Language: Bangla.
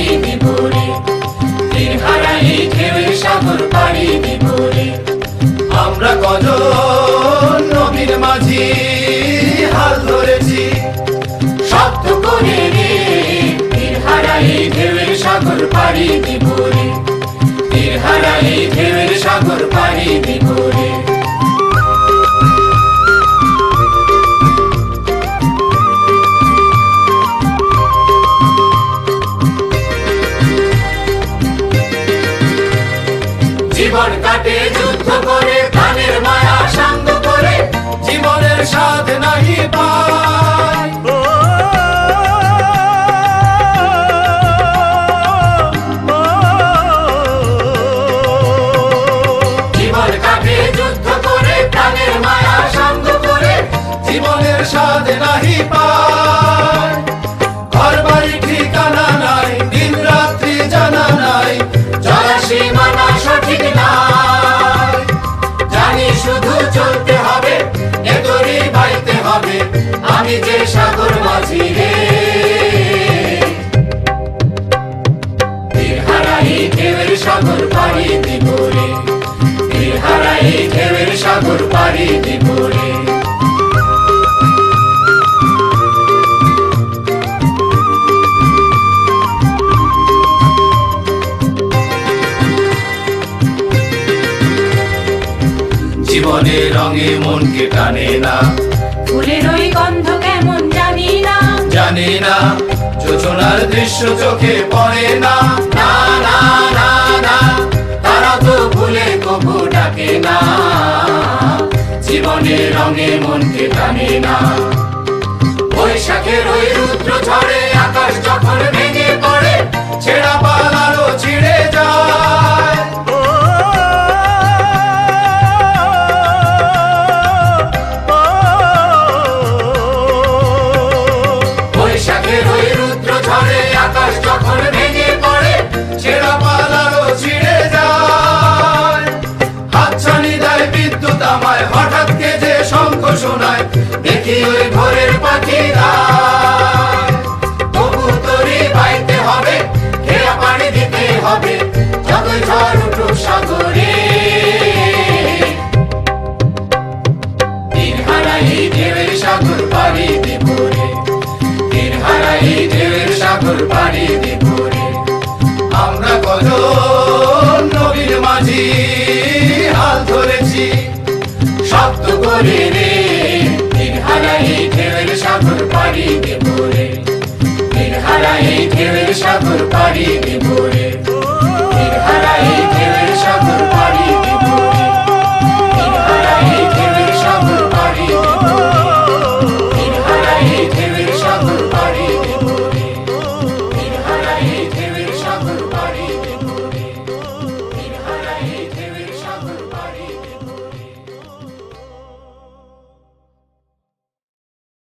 পাড়ি দিব পাড়ি দিব আমরা কত নবীর মাঝি, হাল ধরেছি। সব করে রে তীর সাগর পাড়ি জীবন কাটে, যুদ্ধ করে, প্রাণের মায়া সাঙ্গ করে, জীবনের স্বাদ নাহি পায়। জীবন যুদ্ধ নাহি সাগর মাঝি রে হারাই ঢেউয়ের সাগর পাড়ি দিব হারাই ঢেউয়ের সাগর পাড়ি দিব রে জীবনের রঙে মনকে টানে না। ফুলের ওই গন্ধ কেমন জানি না। জানি না, যোজনার দৃশ্য চোখে পড়ে না। না না না না, তারা তো ভুলে কবু ডাকে না। জীবনের রঙে মনকে টানে না। বৈশাখের ওই রুদ্র ঝড়ে আকাশ রুদ্র ঝড়ে আকাশ ভেঙে পড়ে, ছেঁড়া পালারও ছিঁড়ে যায়। হাতছানি দেয় বিদ্যুৎ আমায়, হঠাৎ কে যে শঙ্খ শোনায়, দেখি ওই ভোরের পাখিরা। সাগর পাড়ি দেব রে আমরা কজন নবীর মাঝি হাল ধরেছি। শব্দ করে রে তীর হারাই ঢেউয়ের সাগর পাড়ি দেব রে তীর হারাই ঢেউয়ের সাগর পাড়ি দেব রে